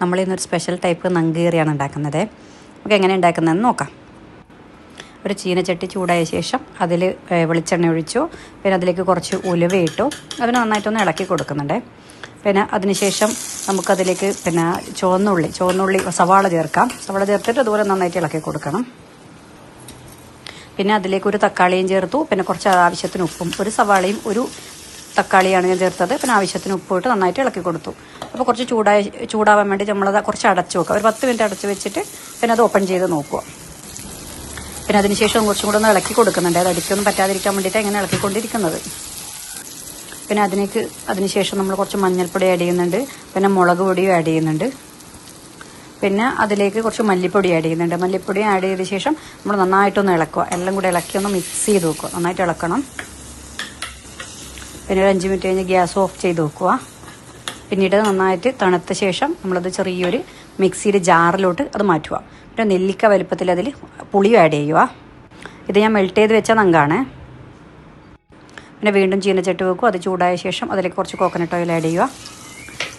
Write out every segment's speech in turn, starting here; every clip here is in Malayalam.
നമ്മൾ ഇന്നൊരു സ്പെഷ്യൽ ടൈപ്പ് നങ്കീറിയാണ് ഉണ്ടാക്കുന്നത്. നമുക്ക് എങ്ങനെ ഉണ്ടാക്കുന്നതെന്ന് നോക്കാം. ഒരു ചീനച്ചട്ടി ചൂടായ ശേഷം അതിൽ വെളിച്ചെണ്ണ ഒഴിച്ചു. പിന്നെ അതിലേക്ക് കുറച്ച് ഉലുവ ഇട്ടു. അതിന് നന്നായിട്ടൊന്ന് ഇളക്കി കൊടുക്കുന്നുണ്ട്. പിന്നെ അതിനുശേഷം നമുക്കതിലേക്ക് പിന്നെ ചുവന്നുള്ളി ചുവന്നുള്ളി സവാള ചേർക്കാം. സവാള ചേർത്തിട്ട് അതുപോലെ നന്നായിട്ട് ഇളക്കി കൊടുക്കണം. പിന്നെ അതിലേക്ക് ഒരു തക്കാളിയും ചേർത്തു. പിന്നെ കുറച്ച് ആവശ്യത്തിന് ഉപ്പും. ഒരു സവാളയും ഒരു തക്കാളിയാണ് ഞാൻ ചേർത്തത്. പിന്നെ ആവശ്യത്തിന് ഉപ്പ് ഇട്ട് നന്നായിട്ട് ഇളക്കി കൊടുത്തു. അപ്പോൾ കുറച്ച് ചൂടായി ചൂടാവാൻ വേണ്ടി നമ്മളത് കുറച്ച് അടച്ചു വെക്കുക ഒരു പത്ത് മിനിറ്റ് അടച്ചു വെച്ചിട്ട് പിന്നെ അത് ഓപ്പൺ ചെയ്ത് നോക്കുക. പിന്നെ അതിനുശേഷം കുറച്ചും കൂടെ ഒന്ന് ഇളക്കി കൊടുക്കുന്നുണ്ട്. അത് അടിക്കൊന്നും പറ്റാതിരിക്കാൻ വേണ്ടിയിട്ട് എങ്ങനെ ഇളക്കിക്കൊണ്ടിരിക്കുന്നത്. പിന്നെ അതിലേക്ക് അതിനുശേഷം നമ്മൾ കുറച്ച് മഞ്ഞൾപ്പൊടി ആഡ് ചെയ്യുന്നുണ്ട്. പിന്നെ മുളക് പൊടിയും ആഡ് ചെയ്യുന്നുണ്ട്. പിന്നെ അതിലേക്ക് കുറച്ച് മല്ലിപ്പൊടി ആഡ് ചെയ്യുന്നുണ്ട്. മല്ലിപ്പൊടി ആഡ് ചെയ്ത ശേഷം നമ്മൾ നന്നായിട്ടൊന്ന് ഇളക്കുക. എല്ലാം കൂടെ ഇളക്കി ഒന്ന് മിക്സ് ചെയ്ത് വെക്കുക. നന്നായിട്ട് ഇളക്കണം. പിന്നെ ഒരു അഞ്ച് മിനിറ്റ് കഴിഞ്ഞ് ഗ്യാസ് ഓഫ് ചെയ്ത് വെക്കുക. പിന്നീട് നന്നായിട്ട് തണുത്ത ശേഷം നമ്മളത് ചെറിയൊരു മിക്സിയുടെ ജാറിലോട്ട് അത് മാറ്റുക. പിന്നെ നെല്ലിക്ക വലുപ്പത്തിൽ അതിൽ പുളിയും ആഡ് ചെയ്യുക. ഇത് ഞാൻ മെൽറ്റ് ചെയ്ത് വെച്ച നങ്കാണ്. പിന്നെ വീണ്ടും ചീനച്ചട്ടി വെക്കും. അത് ചൂടായ ശേഷം അതിലേക്ക് കുറച്ച് കോക്കനട്ട് ഓയിൽ ആഡ് ചെയ്യുക.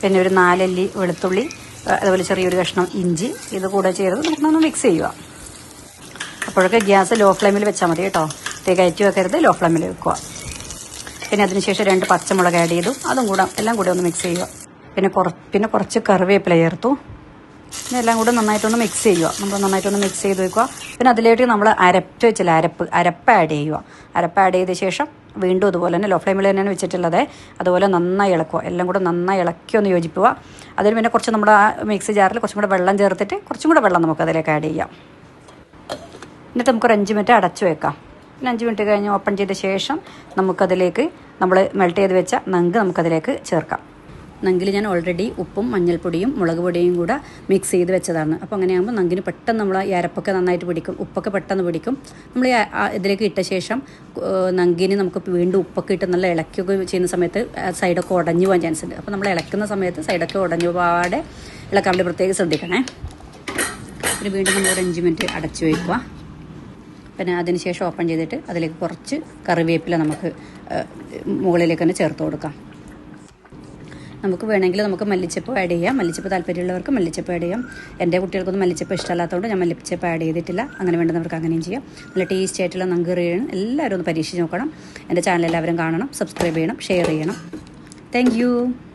പിന്നെ ഒരു നാലല്ലി വെളുത്തുള്ളി അതുപോലെ ചെറിയൊരു കഷ്ണം ഇഞ്ചി ഇത് കൂടെ ചേർത്ത് നമുക്കൊന്ന് മിക്സ് ചെയ്യുക. അപ്പോഴൊക്കെ ഗ്യാസ് ലോ ഫ്ലെയിമിൽ വെച്ചാൽ മതി കേട്ടോ. തീ കയറ്റി വെക്കരുത് ലോ ഫ്ലെയിമിൽ വെക്കുക. പിന്നെ അതിനുശേഷം രണ്ട് പച്ചമുളക് ആഡ് ചെയ്തു. അതും കൂടെ എല്ലാം കൂടെ ഒന്ന് മിക്സ് ചെയ്യുക. പിന്നെ കുറ പിന്നെ കുറച്ച് കറിവേപ്പില ചേർത്തു. ഇതെല്ലാം കൂടെ നന്നായിട്ടൊന്ന് മിക്സ് ചെയ്യുക. നമ്മൾ നന്നായിട്ടൊന്ന് മിക്സ് ചെയ്ത് വെക്കുക. പിന്നെ അതിലേക്ക് നമ്മൾ അരപ്പ് വെച്ചില്ല അരപ്പ് അരപ്പ് ആഡ് ചെയ്യുക. അരപ്പ് ആഡ് ചെയ്ത ശേഷം വീണ്ടും അതുപോലെ തന്നെ ലോ ഫ്ലെയിമിൽ തന്നെയാണ് വെച്ചിട്ടുള്ളത്. അതുപോലെ നന്നായി ഇളക്കുക. എല്ലാം കൂടെ നന്നായി ഇളക്കി ഒന്ന് യോജിപ്പിക്കുക. അതിന് പിന്നെ കുറച്ച് നമ്മുടെ ആ മിക്സി ജാറിൽ കുറച്ചും കൂടെ വെള്ളം ചേർത്തിട്ട് കുറച്ചും കൂടെ വെള്ളം നമുക്ക് അതിലേക്ക് ആഡ് ചെയ്യാം. എന്നിട്ട് നമുക്കൊരു അഞ്ച് മിനിറ്റ് അടച്ചു വെക്കാം. പിന്നെ അഞ്ച് മിനിറ്റ് കഴിഞ്ഞ് ഓപ്പൺ ചെയ്ത ശേഷം നമുക്കതിലേക്ക് നമ്മൾ മെൽറ്റ് ചെയ്ത് വെച്ച നങ്ക് നമുക്കതിലേക്ക് ചേർക്കാം. നങ്കിൽ ഞാൻ ഓൾറെഡി ഉപ്പും മഞ്ഞൾപ്പൊടിയും മുളക് പൊടിയും കൂടെ മിക്സ് ചെയ്ത് വെച്ചതാണ്. അപ്പോൾ അങ്ങനെയാകുമ്പോൾ നങ്കിന് പെട്ടെന്ന് നമ്മൾ ഈ അരപ്പൊക്കെ നന്നായിട്ട് പിടിക്കും. ഉപ്പൊക്കെ പെട്ടെന്ന് പിടിക്കും. നമ്മൾ ഇതിലേക്ക് ഇട്ട ശേഷം നങ്കിന് നമുക്ക് വീണ്ടും ഉപ്പൊക്കെ ഇട്ട് നല്ല ഇളക്കുകയൊക്കെ ചെയ്യുന്ന സമയത്ത് സൈഡൊക്കെ ഉടഞ്ഞു പോകാൻ ചാൻസ് ഉണ്ട്. അപ്പോൾ നമ്മൾ ഇളക്കുന്ന സമയത്ത് സൈഡൊക്കെ ഉടഞ്ഞു പോകാതെ ഇളക്കാൻ വേണ്ടി പ്രത്യേകം ശ്രദ്ധിക്കണേ. പിന്നെ വീണ്ടും നമ്മൾ ഒരു അഞ്ച് മിനിറ്റ് അടച്ചു വയ്ക്കുക പിന്നെ അതിന് ശേഷം ഓപ്പൺ ചെയ്തിട്ട് അതിലേക്ക് കുറച്ച് കറിവേപ്പില നമുക്ക് മുകളിലേക്ക് തന്നെ ചേർത്ത് കൊടുക്കാം. നമുക്ക് വേണമെങ്കിൽ നമുക്ക് മല്ലിച്ചപ്പ് ആഡ് ചെയ്യാം. മല്ലിച്ചപ്പ് താല്പര്യമുള്ളവർക്ക് മല്ലിച്ചപ്പ് ആഡ് ചെയ്യാം. എന്റെ കുട്ടികൾക്കൊന്നും മല്ലിച്ചപ്പ് ഇഷ്ടമല്ലാത്തതുകൊണ്ട് ഞാൻ മല്ലിച്ചപ്പ് ആഡ് ചെയ്തിട്ടില്ല. അങ്ങനെ വേണ്ടുന്നവർക്ക് അങ്ങനെയും ചെയ്യാം. നല്ല ടേസ്റ്റി ആയിട്ടുള്ള നങ്കറിയാണ് എല്ലാവരും ഒന്ന് പരീക്ഷിച്ച് നോക്കണം. എന്റെ ചാനൽ എല്ലാവരും കാണണം സബ്സ്ക്രൈബ് ചെയ്യണം ഷെയർ ചെയ്യണം. താങ്ക്